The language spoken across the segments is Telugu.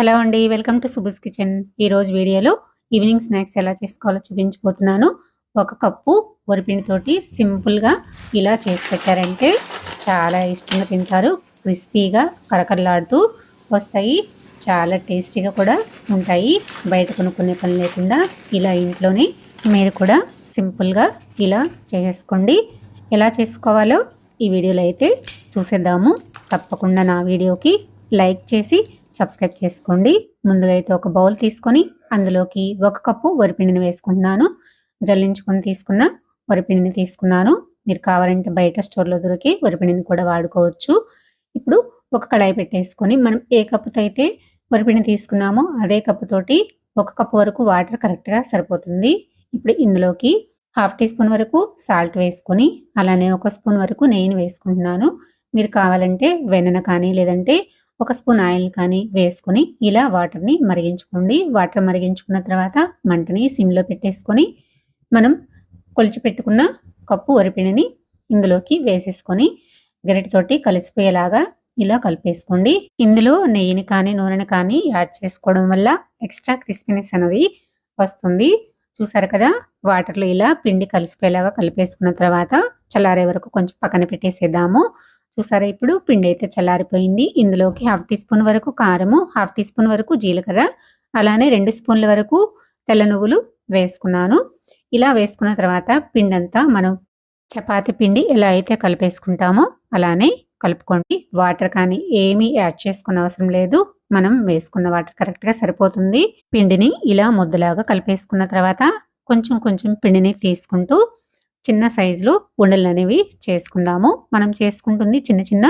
హలో అండి వెల్కమ్ టు సుబుస్ కిచెన్. ఈరోజు వీడియోలో ఈవినింగ్ స్నాక్స్ ఎలా చేసుకోవాలో చూపించబోతున్నాను. ఒక కప్పు వరిపిండితోటి సింపుల్గా ఇలా చేసి పెట్టారంటే చాలా ఇష్టంగా తింటారు. క్రిస్పీగా కరకరలాడుతూ వస్తాయి. చాలా టేస్టీగా కూడా ఉంటాయి. బయట కొనుక్కునే పని లేకుండా ఇలా ఇంట్లోనే మీరు కూడా సింపుల్గా ఇలా చేసేసుకోండి ఎలా చేసుకోవాలో ఈ వీడియోలో అయితే చూసేద్దాము. తప్పకుండా నా వీడియోకి లైక్ చేసి సబ్స్క్రైబ్ చేసుకోండి. ముందుగా అయితే ఒక బౌల్ తీసుకొని అందులోకి ఒక కప్పు వరిపిండిని వేసుకుంటున్నాను. జల్లించుకొని తీసుకున్న వరిపిండిని తీసుకున్నాను. మీరు కావాలంటే బయట స్టోర్లో దొరికి వరిపిండిని కూడా వాడుకోవచ్చు. ఇప్పుడు ఒక కళాయి పెట్టేసుకొని మనం ఏ కప్పుతో అయితే వరిపిండి తీసుకున్నామో అదే కప్పుతోటి ఒక కప్పు వరకు వాటర్ కరెక్ట్గా సరిపోతుంది. ఇప్పుడు ఇందులోకి హాఫ్ టీ స్పూన్ వరకు సాల్ట్ వేసుకొని అలానే ఒక స్పూన్ వరకు నెయ్యిని వేసుకుంటున్నాను. మీరు కావాలంటే వెన్న కానీ లేదంటే ఒక స్పూన్ ఆయిల్ కానీ వేసుకొని ఇలా వాటర్ని మరిగించుకోండి. వాటర్ మరిగించుకున్న తర్వాత మంటని సిమ్లో పెట్టేసుకొని మనం కొలిచి పెట్టుకున్న కప్పు వరిపిండిని ఇందులోకి వేసేసుకొని గరిటతోటి కలిసిపోయేలాగా ఇలా కలిపేసుకోండి. ఇందులో నెయ్యిని కానీ నూనెని కానీ యాడ్ చేసుకోవడం వల్ల ఎక్స్ట్రా క్రిస్పీనెస్ అనేది వస్తుంది. చూసారు కదా వాటర్లో ఇలా పిండి కలిసిపోయేలాగా కలిపేసుకున్న తర్వాత చల్లారే వరకు కొంచెం పక్కన పెట్టేసేద్దాము. చూసారా? ఇప్పుడు పిండి అయితే చల్లారిపోయింది. ఇందులోకి హాఫ్ టీ స్పూన్ వరకు కారము హాఫ్ టీ స్పూన్ వరకు జీలకర్ర అలానే రెండు స్పూన్ల వరకు తెల్ల నువ్వులు వేసుకున్నాను. ఇలా వేసుకున్న తర్వాత పిండి అంతా మనం చపాతి పిండి ఎలా అయితే కలిపేసుకుంటామో అలానే కలుపుకోండి. వాటర్ కానీ ఏమీ యాడ్ చేసుకున్న అవసరం లేదు. మనం వేసుకున్న వాటర్ కరెక్ట్గా సరిపోతుంది. పిండిని ఇలా ముద్దలాగా కలిపేసుకున్న తర్వాత కొంచెం కొంచెం పిండిని తీసుకుంటూ చిన్న సైజులో ఉండలు అనేవి చేసుకుందాము. మనం చేసుకుంటుంది చిన్న చిన్న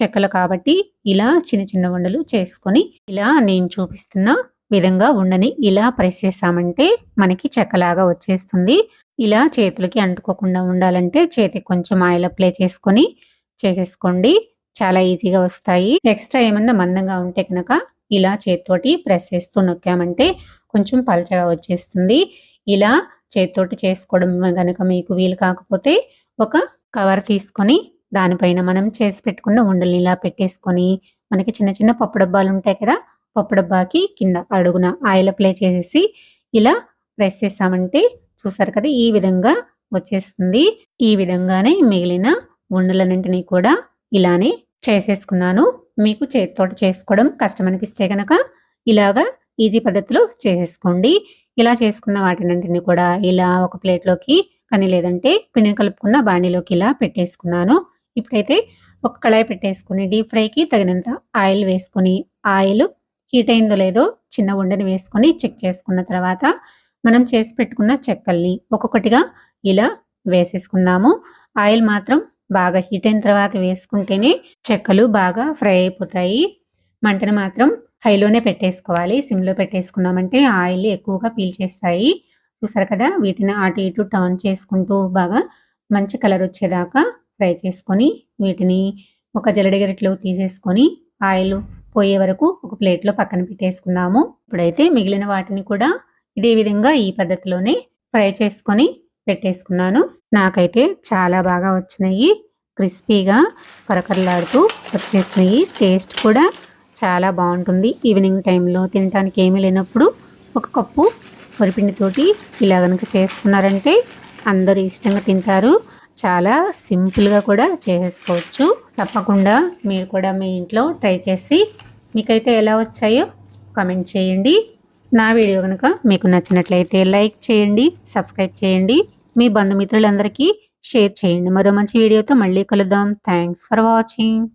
చెక్కలు కాబట్టి ఇలా చిన్న చిన్న ఉండలు చేసుకొని ఇలా నేను చూపిస్తున్న విధంగా ఉండని ఇలా ప్రెస్ చేసామంటే మనకి చెక్కలాగా వచ్చేస్తుంది. ఇలా చేతులకి అంటుకోకుండా ఉండాలంటే చేతికి కొంచెం ఆయిల్ అప్లై చేసుకొని చేసేసుకోండి. చాలా ఈజీగా వస్తాయి. ఎక్స్ట్రా ఏమన్నా మందంగా ఉంటే కనుక ఇలా చేతితోటి ప్రెస్ చేస్తూ నొక్కామంటే కొంచెం పలచగా వచ్చేస్తుంది. ఇలా చేతితోటి చేసుకోవడం కనుక మీకు వీలు కాకపోతే ఒక కవర్ తీసుకొని దానిపైన మనం చేసి పెట్టుకున్న ఉండలు ఇలా పెట్టేసుకొని మనకి చిన్న చిన్న పప్పు డబ్బాలు ఉంటాయి కదా పప్పు డబ్బాకి కింద అడుగున ఆయిల్ అప్లై చేసేసి ఇలా ప్రెస్ చేసామంటే చూసారు కదా ఈ విధంగా వచ్చేస్తుంది. ఈ విధంగానే మిగిలిన ఉండలన్నింటినీ కూడా ఇలానే చేసేసుకున్నాను. మీకు చేతితోటి చేసుకోవడం కష్టం అనిపిస్తే కనుక ఇలాగా ఈజీ పద్ధతిలో చేసేసుకోండి. ఇలా చేసుకున్న వాటినంటిని కూడా ఇలా ఒక ప్లేట్లోకి కానీ లేదంటే పిండిని కలుపుకున్న బాణీలోకి ఇలా పెట్టేసుకున్నాను. ఇప్పుడైతే ఒక కళాయి పెట్టేసుకుని డీప్ ఫ్రైకి తగినంత ఆయిల్ వేసుకొని ఆయిల్ హీట్ అయిందో లేదో చిన్న ఉండని వేసుకొని చెక్ చేసుకున్న తర్వాత మనం చేసి పెట్టుకున్న చెక్కల్ని ఒక్కొక్కటిగా ఇలా వేసేసుకుందాము. ఆయిల్ మాత్రం బాగా హీట్ అయిన తర్వాత వేసుకుంటేనే చెక్కలు బాగా ఫ్రై అయిపోతాయి. మంటను మాత్రం హైలోనే పెట్టేసుకోవాలి. సిమ్లో పెట్టేసుకున్నామంటే ఆయిల్ ఎక్కువగా పీల్చేస్తాయి. చూసారు కదా వీటిని అటు ఇటు టర్న్ చేసుకుంటూ బాగా మంచి కలర్ వచ్చేదాకా ఫ్రై చేసుకొని వీటిని ఒక జలడిగరిట్లో తీసేసుకొని ఆయిల్ పోయే వరకు ఒక ప్లేట్లో పక్కన పెట్టేసుకుందాము. ఇప్పుడైతే మిగిలిన వాటిని కూడా ఇదే విధంగా ఈ పద్ధతిలోనే ఫ్రై చేసుకొని పెట్టేసుకున్నాను. నాకైతే చాలా బాగా వచ్చినాయి. క్రిస్పీగా కరకరలాడుతూ వచ్చేసినాయి. టేస్ట్ కూడా చాలా బాగుంటుంది. ఈవినింగ్ టైంలో తినడానికి ఏమీ లేనప్పుడు ఒక కప్పు వరిపిండితోటి ఇలా కనుక చేసుకున్నారంటే అందరూ ఇష్టంగా తింటారు. చాలా సింపుల్గా కూడా చేసేసుకోవచ్చు తప్పకుండా మీరు కూడా మీ ఇంట్లో ట్రై చేసి మీకైతే ఎలా వచ్చాయో కామెంట్ చేయండి. నా వీడియో కనుక మీకు నచ్చినట్లయితే లైక్ చేయండి సబ్స్క్రైబ్ చేయండి. మీ బంధుమిత్రులందరికీ షేర్ చేయండి. మరో మంచి వీడియోతో మళ్ళీ కలుద్దాం. Thanks for watching.